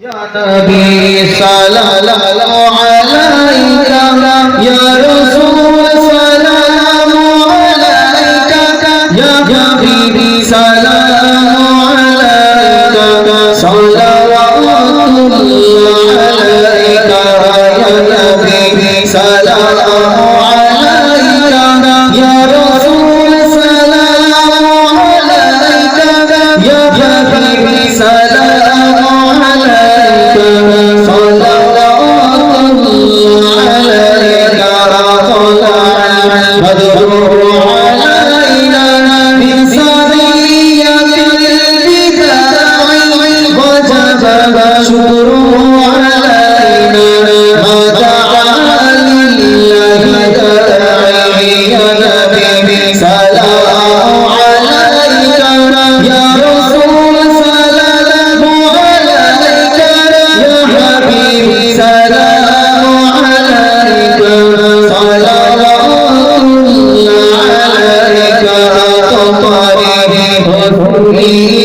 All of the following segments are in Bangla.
يا نبي سلام عليك يا رسول سلام عليك يا حبيبي سلام عليك. صلوات الله বধূমি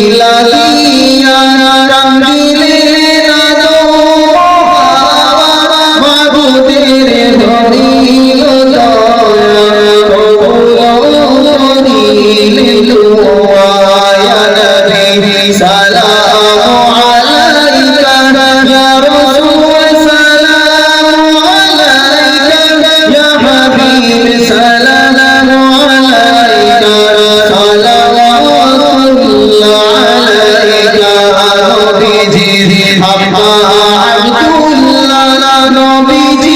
আব্দুল্লাহ নবীজির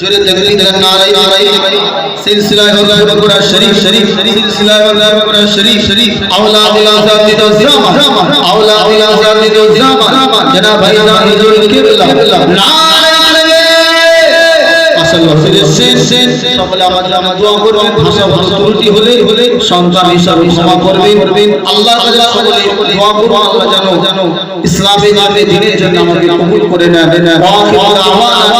জোরে তকবীর দেন নারাই নারাই সিলসিলায়ে হযরত কুরআন শরীফ শরীফ সিলসিলায়ে হযরত কুরআন শরীফ শরীফ। আওলা আওলা জাতি তো জামা আওলা আওলা জাতি তো জামা জনাব ভাই হুজুর কিবলা। নারাই আসল হসিদের শেষ শেষ সকলে আমাদের আমার দোয়া করবেন ভাষা ভাষা ত্রুটি হলে হলে সন্তান হিসাবে ক্ষমা করবেন আল্লাহ কাছে সকলে দোয়া করব আল্লাহ জানো জানো ইসলামে নামে দিনের জন্য আমাকে কবুল করে নেবেন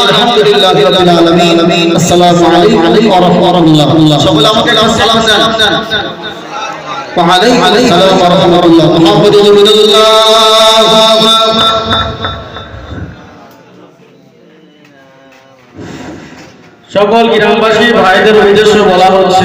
আলহামদুলিল্লাহ রাব্বিল আলামিন আসসালামু আলাইকুম ওয়া রাহমাতুল্লাহ সকলে আমাকে সালাম দেন وعليكم السلام ورحمة الله محمد رسول الله সকল গ্রামবাসী ভাইদের উদ্দেশ্যে বলা হচ্ছে।